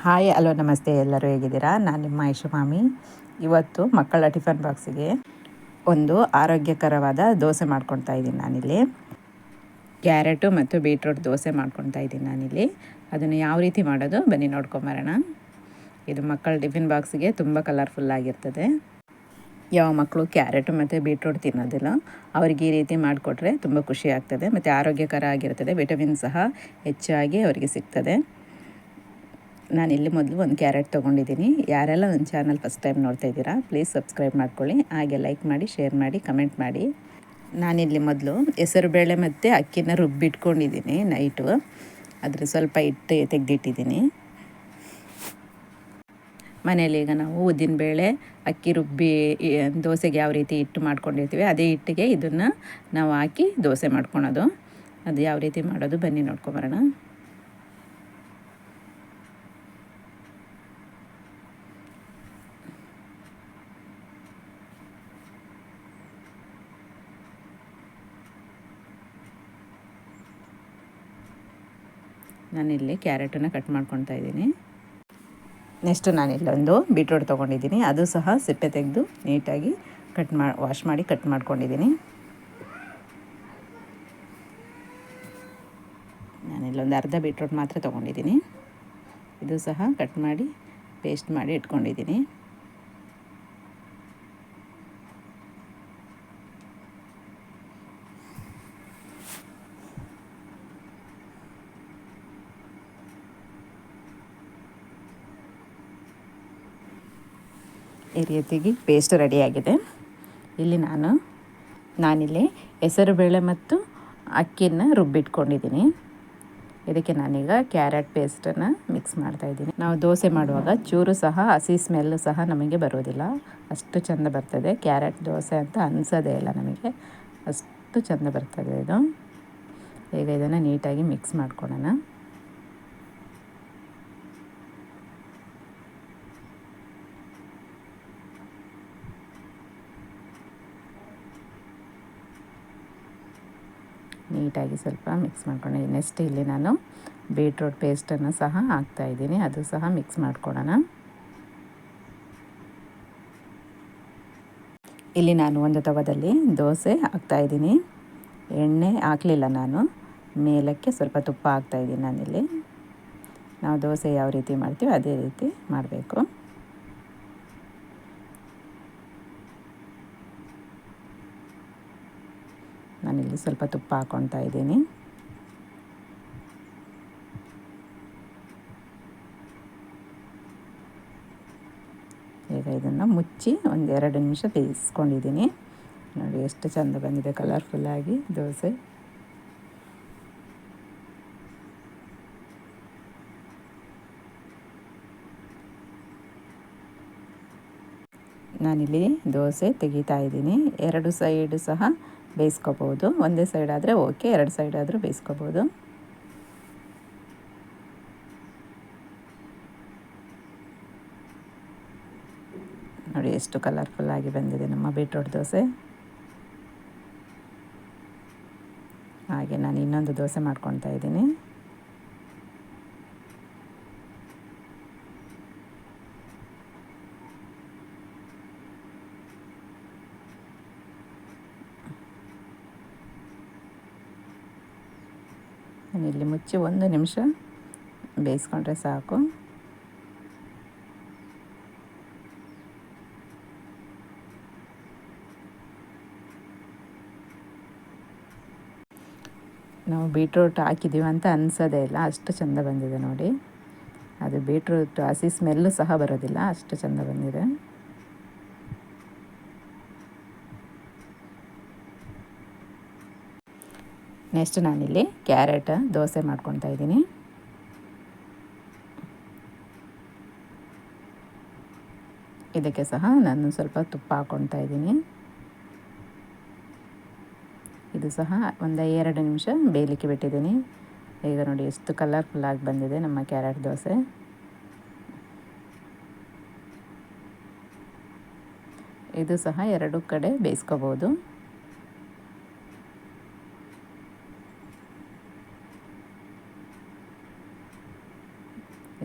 Hi, hello, ನಮಸ್ತೆ ಎಲ್ಲರೂ ಹೇಗಿದ್ದೀರಾ? ನಾನು ನಿಮ್ಮ ಐಶು ಇವತ್ತು ಮಕ್ಕಳ ಟಿಫನ್ ಬಾಕ್ಸಿಗೆ ಒಂದು ಆರೋಗ್ಯಕರವಾದ ದೋಸೆ ಮಾಡ್ಕೊಳ್ತಾ ಇದ್ದೀನಿ ನಾನಿಲ್ಲಿ. ಕ್ಯಾರೆಟು ಮತ್ತು ಬೀಟ್ರೂಟ್ ದೋಸೆ ಮಾಡ್ಕೊಳ್ತಾ ಇದ್ದೀನಿ ನಾನಿಲ್ಲಿ. ಅದನ್ನು ಯಾವ ರೀತಿ ಮಾಡೋದು ಬನ್ನಿ ನೋಡ್ಕೊಂಬರೋಣ ಇದು ಮಕ್ಕಳ ಟಿಫಿನ್ ಬಾಕ್ಸಿಗೆ ತುಂಬ ಕಲರ್ಫುಲ್ ಆಗಿರ್ತದೆ. ಯಾವ ಮಕ್ಕಳು ಕ್ಯಾರೆಟು ಮತ್ತು ಬೀಟ್ರೂಟ್ ತಿನ್ನೋದಿಲ್ಲ. ಅವ್ರಿಗೆ ಈ ರೀತಿ ಮಾಡಿಕೊಟ್ರೆ ತುಂಬ ಖುಷಿ ಆಗ್ತದೆ. ಮತ್ತು ಆರೋಗ್ಯಕರ ಆಗಿರ್ತದೆ. ವಿಟಮಿನ್ ಸಹ ಹೆಚ್ಚಾಗಿ ಅವರಿಗೆ ಸಿಗ್ತದೆ. ನಾನು ಇಲ್ಲಿ ಮೊದಲು ಒಂದು ಕ್ಯಾರೆಟ್ ತೊಗೊಂಡಿದ್ದೀನಿ. ಯಾರೆಲ್ಲ ನನ್ನ ಚಾನಲ್ ಫಸ್ಟ್ ಟೈಮ್ ನೋಡ್ತಾ ಇದ್ದೀರಾ ಪ್ಲೀಸ್ ಸಬ್ಸ್ಕ್ರೈಬ್ ಮಾಡ್ಕೊಳ್ಳಿ. ಹಾಗೆ ಲೈಕ್ ಮಾಡಿ ಶೇರ್ ಮಾಡಿ ಕಮೆಂಟ್ ಮಾಡಿ. ನಾನಿಲ್ಲಿ ಮೊದಲು ಹೆಸರುಬೇಳೆ ಮತ್ತು ಅಕ್ಕಿನ ರುಬ್ಬಿಟ್ಕೊಂಡಿದ್ದೀನಿ ನೈಟು ಅದ್ರ ಸ್ವಲ್ಪ ಹಿಟ್ಟು ತೆಗೆದಿಟ್ಟಿದ್ದೀನಿ. ಮನೇಲಿ ಈಗ ನಾವು ಉದ್ದಿನಬೇಳೆ ಅಕ್ಕಿ ರುಬ್ಬಿ ದೋಸೆಗೆ ಯಾವ ರೀತಿ ಹಿಟ್ಟು ಮಾಡ್ಕೊಂಡಿರ್ತೀವಿ, ಅದೇ ಹಿಟ್ಟಿಗೆ ಇದನ್ನು ನಾವು ಹಾಕಿ ದೋಸೆ ಮಾಡ್ಕೊಳೋದು. ಅದು ಯಾವ ರೀತಿ ಮಾಡೋದು ಬನ್ನಿ ನೋಡ್ಕೊಬರೋಣ ನಾನಿಲ್ಲಿ ಕ್ಯಾರೆಟನ್ನು ಕಟ್ ಮಾಡ್ಕೊತಾ ಇದ್ದೀನಿ. ನೆಕ್ಸ್ಟ್ ನಾನಿಲ್ಲೊಂದು ಬೀಟ್ರೋಟ್ ತೊಗೊಂಡಿದ್ದೀನಿ. ಅದು ಸಹ ಸಿಪ್ಪೆ ತೆಗೆದು ನೀಟಾಗಿ ಕಟ್ ಮಾ, ವಾಶ್ ಮಾಡಿ ಕಟ್ ಮಾಡ್ಕೊಂಡಿದ್ದೀನಿ. ನಾನಿಲ್ಲೊಂದು ಅರ್ಧ ಬೀಟ್ರೋಟ್ ಮಾತ್ರ ತೊಗೊಂಡಿದ್ದೀನಿ. ಇದು ಸಹ ಕಟ್ ಮಾಡಿ ಪೇಸ್ಟ್ ಮಾಡಿ ಇಟ್ಕೊಂಡಿದ್ದೀನಿ. ಈ ರೀತಿಯಾಗಿ ಪೇಸ್ಟ್ ರೆಡಿಯಾಗಿದೆ ಇಲ್ಲಿ ನಾನು, ನಾನಿಲ್ಲಿ ಹೆಸರುಬೇಳೆ ಮತ್ತು ಅಕ್ಕಿನ ರುಬ್ಬಿಟ್ಕೊಂಡಿದ್ದೀನಿ. ಇದಕ್ಕೆ ನಾನೀಗ ಕ್ಯಾರೆಟ್ ಪೇಸ್ಟನ್ನು ಮಿಕ್ಸ್ ಮಾಡ್ತಾಯಿದ್ದೀನಿ ನಾವು ದೋಸೆ ಮಾಡುವಾಗ ಚೂರು ಸಹ, ಹಸಿ ಸ್ಮೆಲ್ಲು ಸಹ ನಮಗೆ ಬರೋದಿಲ್ಲ. ಅಷ್ಟು ಚೆಂದ ಬರ್ತದೆ. ಕ್ಯಾರೆಟ್ ದೋಸೆ ಅಂತ ಅನಿಸೋದೇ ಇಲ್ಲ ನಮಗೆ. ಅಷ್ಟು ಚೆಂದ ಬರ್ತದೆ ಇದು. ಈಗ ಇದನ್ನು ನೀಟಾಗಿ ಮಿಕ್ಸ್ ಮಾಡ್ಕೊಳ್ಳೋಣ. ನೀಟಾಗಿ ಸ್ವಲ್ಪ ಮಿಕ್ಸ್ ಮಾಡ್ಕೊಂಡಿದ್ದೀನಿ ನೆಕ್ಸ್ಟ್ ಇಲ್ಲಿ ನಾನು ಬೀಟ್ರೂಟ್ ಪೇಸ್ಟನ್ನು ಸಹ ಹಾಕ್ತಾಯಿದ್ದೀನಿ ಅದು ಸಹ ಮಿಕ್ಸ್ ಮಾಡ್ಕೊಳ್ಳೋಣ. ಇಲ್ಲಿ ನಾನು ಒಂದು ತವದಲ್ಲಿ ದೋಸೆ ಹಾಕ್ತಾಯಿದ್ದೀನಿ ಎಣ್ಣೆ ಹಾಕಲಿಲ್ಲ ನಾನು. ಮೇಲಕ್ಕೆ ಸ್ವಲ್ಪ ತುಪ್ಪ ಹಾಕ್ತಾಯಿದ್ದೀನಿ ನಾನಿಲ್ಲಿ. ನಾವು ದೋಸೆ ಯಾವ ರೀತಿ ಮಾಡ್ತೀವಿ ಅದೇ ರೀತಿ ಮಾಡಬೇಕು. ನಾನಿಲ್ಲಿ ಸ್ವಲ್ಪ ತುಪ್ಪ ಹಾಕ್ಕೊತಾ ಇದ್ದೀನಿ. ಈಗ ಇದನ್ನು ಮುಚ್ಚಿ ಒಂದು ಎರಡು ನಿಮಿಷ ಬೇಯಿಸ್ಕೊಂಡಿದ್ದೀನಿ. ನೋಡಿ ಎಷ್ಟು ಚೆಂದ ಬಂದಿದೆ ಕಲರ್ಫುಲ್ಲಾಗಿ ದೋಸೆ. ನಾನಿಲ್ಲಿ ದೋಸೆ ತೆಗಿತಾ ಇದ್ದೀನಿ. ಎರಡು ಸೈಡು ಸಹ ಬೇಯಿಸ್ಕೋಬೋದು. ಒಂದೇ ಸೈಡ್ ಆದರೆ ಓಕೆ ಎರಡು ಸೈಡ್ ಆದರೂ ಬೇಯಿಸ್ಕೋಬೋದು. ನೋಡಿ ಎಷ್ಟು ಕಲರ್ಫುಲ್ಲಾಗಿ ಬಂದಿದೆ ನಮ್ಮ ಬೀಟ್ರೋಟ್ ದೋಸೆ. ಹಾಗೆ ನಾನು ಇನ್ನೊಂದು ದೋಸೆ ಮಾಡ್ಕೊತಾ ಇದ್ದೀನಿ. ಇಲ್ಲಿ ಮುಚ್ಚಿ ಒಂದು ನಿಮಿಷ ಬೇಯಿಸ್ಕೊಂಡ್ರೆ ಸಾಕು. ನಾವು ಬೀಟ್ರೂಟ್ ಹಾಕಿದ್ದೀವಿ ಅಂತ ಅನ್ಸೋದೇ ಇಲ್ಲ, ಅಷ್ಟು ಚೆಂದ ಬಂದಿದೆ ನೋಡಿ. ಅದು ಬೀಟ್ರೂಟ್ ಹಸಿ ಸ್ಮೆಲ್ಲು ಸಹ ಬರೋದಿಲ್ಲ, ಅಷ್ಟು ಚೆಂದ ಬಂದಿದೆ. ನೆಕ್ಸ್ಟ್ ನಾನಿಲ್ಲಿ ಕ್ಯಾರೆಟ್, ದೋಸೆ ಮಾಡ್ಕೊತಾ ಇದ್ದೀನಿ. ಇದಕ್ಕೆ ಸಹ ನಾನು ಸ್ವಲ್ಪ ತುಪ್ಪ ಹಾಕ್ಕೊತಾ ಇದ್ದೀನಿ. ಇದು ಸಹ ಒಂದು ಎರಡು ನಿಮಿಷ ಬೇಯಲಿಕ್ಕೆ ಬಿಟ್ಟಿದ್ದೀನಿ. ಈಗ ನೋಡಿ ಎಷ್ಟು ಕಲರ್ಫುಲ್ಲಾಗಿ ಬಂದಿದೆ ನಮ್ಮ ಕ್ಯಾರೆಟ್ ದೋಸೆ. ಇದು ಸಹ ಎರಡು ಕಡೆ ಬೇಯಿಸ್ಕೋಬೋದು.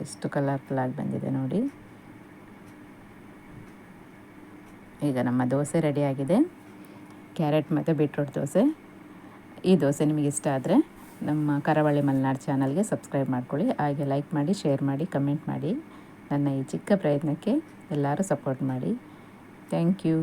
ಎಷ್ಟು ಕಲರ್ಫುಲ್ ಆಗಿ ಬಂದಿದೆ ನೋಡಿ. ಈಗ ನಮ್ಮ ದೋಸೆ ರೆಡಿಯಾಗಿದೆ. ಕ್ಯಾರೆಟ್ ಮತ್ತು ಬೀಟ್ರೂಟ್ ದೋಸೆ. ಈ ದೋಸೆ ನಿಮಗೆ ಇಷ್ಟ ಆದರೆ ನಮ್ಮ ಕರಾವಳಿ ಮಲೆನಾಡು ಚಾನಲ್ಗೆ ಸಬ್ಸ್ಕ್ರೈಬ್ ಮಾಡ್ಕೊಳ್ಳಿ. ಹಾಗೆ ಲೈಕ್ ಮಾಡಿ, ಶೇರ್ ಮಾಡಿ, ಕಮೆಂಟ್ ಮಾಡಿ. ನನ್ನ ಈ ಚಿಕ್ಕ ಪ್ರಯತ್ನಕ್ಕೆ ಎಲ್ಲರೂ ಸಪೋರ್ಟ್ ಮಾಡಿ. Thank you.